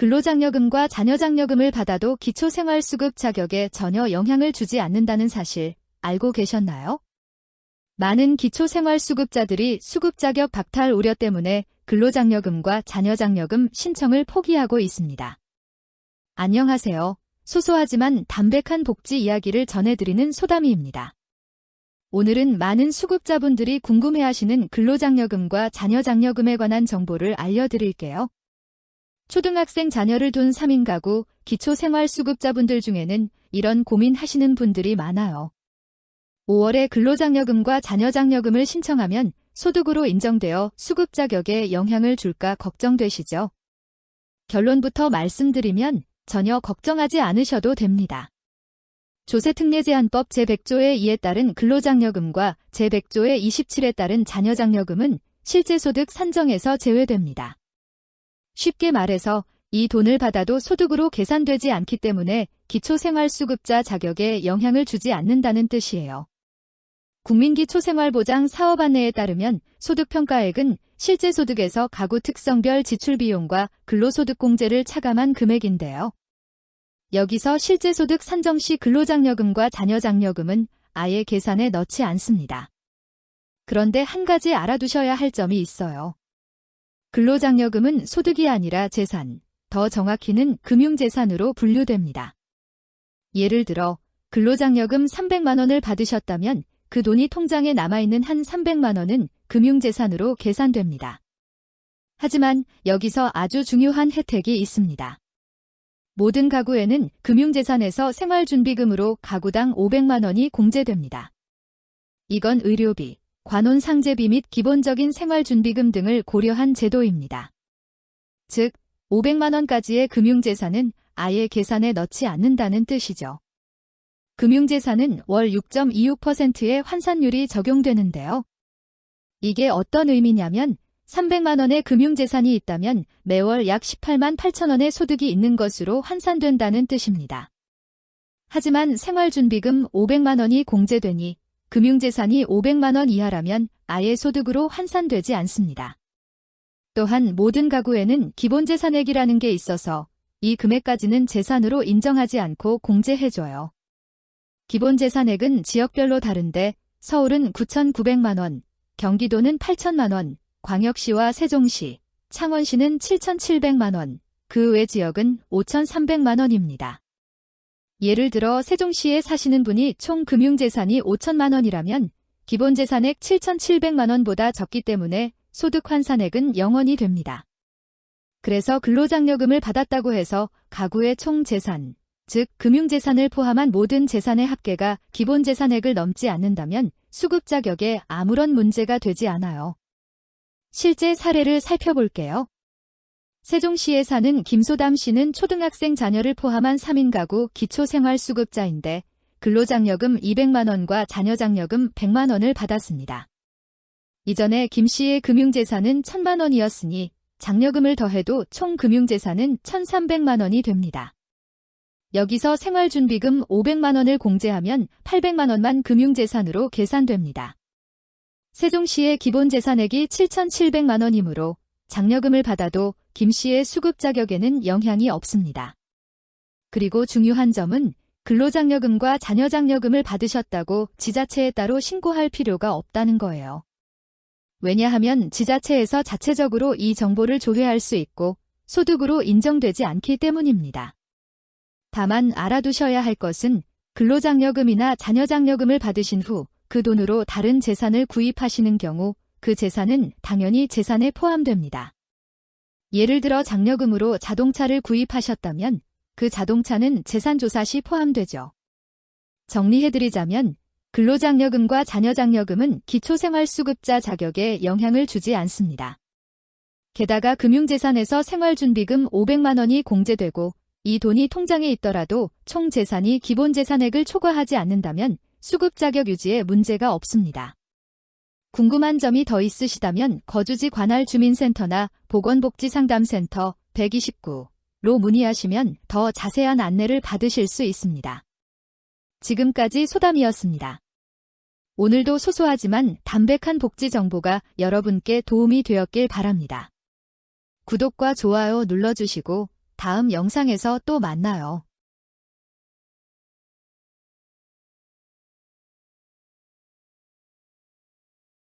근로장려금과 자녀장려금을 받아도 기초생활수급 자격에 전혀 영향을 주지 않는다는 사실 알고 계셨나요? 많은 기초생활수급자들이 수급 자격 박탈 우려 때문에 근로장려금과 자녀장려금 신청을 포기하고 있습니다. 안녕하세요. 소소하지만 담백한 복지 이야기를 전해드리는 소담이입니다. 오늘은 많은 수급자분들이 궁금해하시는 근로장려금과 자녀장려금에 관한 정보를 알려드릴게요. 초등학생 자녀를 둔 3인 가구, 기초생활수급자분들 중에는 이런 고민하시는 분들이 많아요. 5월에 근로장려금과 자녀장려금을 신청하면 소득으로 인정되어 수급 자격에 영향을 줄까 걱정되시죠? 결론부터 말씀드리면 전혀 걱정하지 않으셔도 됩니다. 조세특례제한법 제100조의 2에 따른 근로장려금과 제100조의 27에 따른 자녀장려금은 실제소득 산정에서 제외됩니다. 쉽게 말해서 이 돈을 받아도 소득으로 계산되지 않기 때문에 기초생활수급자 자격에 영향을 주지 않는다는 뜻이에요. 국민기초생활보장 사업 안내에 따르면 소득평가액은 실제 소득에서 가구 특성별 지출비용과 근로소득공제를 차감한 금액인데요. 여기서 실제 소득 산정 시 근로장려금과 자녀장려금은 아예 계산에 넣지 않습니다. 그런데 한 가지 알아두셔야 할 점이 있어요. 근로장려금은 소득이 아니라 재산, 더 정확히는 금융재산으로 분류됩니다. 예를 들어 근로장려금 300만원을 받으셨다면 그 돈이 통장에 남아있는 한 300만원은 금융재산으로 계산됩니다. 하지만 여기서 아주 중요한 혜택이 있습니다. 모든 가구에는 금융재산에서 생활준비금으로 가구당 500만원이 공제됩니다. 이건 의료비, 관혼 상제비 및 기본적인 생활준비금 등을 고려한 제도입니다. 즉, 500만원까지의 금융재산은 아예 계산에 넣지 않는다는 뜻이죠. 금융재산은 월 6.26%의 환산율이 적용되는데요. 이게 어떤 의미냐면 300만원의 금융재산이 있다면 매월 약 18만 8천원의 소득이 있는 것으로 환산된다는 뜻입니다. 하지만 생활준비금 500만원이 공제되니 금융재산이 500만 원 이하라면 아예 소득으로 환산되지 않습니다. 또한 모든 가구에는 기본재산액이라는 게 있어서 이 금액까지는 재산으로 인정하지 않고 공제해줘요. 기본재산액은 지역별로 다른데 서울은 9,900만원, 경기도는 8천만원, 광역시와 세종시, 창원시는 7,700만원, 그 외 지역은 5,300만원입니다. 예를 들어 세종시에 사시는 분이 총 금융재산이 5천만 원이라면 기본 재산액 7,700만 원보다 적기 때문에 소득 환산액은 0원이 됩니다. 그래서 근로장려금을 받았다고 해서 가구의 총 재산, 즉 금융재산을 포함한 모든 재산의 합계가 기본 재산액을 넘지 않는다면 수급 자격에 아무런 문제가 되지 않아요. 실제 사례를 살펴볼게요. 세종시에 사는 김소담 씨는 초등학생 자녀를 포함한 3인 가구 기초생활수급자인데 근로장려금 200만원과 자녀장려금 100만원을 받았습니다. 이전에 김 씨의 금융재산은 1000만원이었으니 장려금을 더해도 총 금융재산은 1300만원이 됩니다. 여기서 생활준비금 500만원을 공제하면 800만원만 금융재산으로 계산됩니다. 세종시의 기본재산액이 7,700만원이므로 장려금을 받아도 김 씨의 수급 자격에는 영향이 없습니다. 그리고 중요한 점은 근로장려금과 자녀장려금을 받으셨다고 지자체에 따로 신고할 필요가 없다는 거예요. 왜냐하면 지자체에서 자체적으로 이 정보를 조회할 수 있고 소득으로 인정되지 않기 때문입니다. 다만 알아두셔야 할 것은 근로장려금이나 자녀장려금을 받으신 후 그 돈으로 다른 재산을 구입하시는 경우 그 재산은 당연히 재산에 포함됩니다. 예를 들어 장려금으로 자동차를 구입하셨다면 그 자동차는 재산조사 시 포함되죠. 정리해드리자면 근로장려금과 자녀장려금은 기초생활수급자 자격에 영향을 주지 않습니다. 게다가 금융재산에서 생활준비금 500만원이 공제되고 이 돈이 통장에 있더라도 총 재산이 기본 재산액을 초과하지 않는다면 수급 자격 유지에 문제가 없습니다. 궁금한 점이 더 있으시다면 거주지 관할 주민센터나 보건복지상담센터 129로 문의하시면 더 자세한 안내를 받으실 수 있습니다. 지금까지 소담이었습니다. 오늘도 소소하지만 담백한 복지 정보가 여러분께 도움이 되었길 바랍니다. 구독과 좋아요 눌러주시고 다음 영상에서 또 만나요.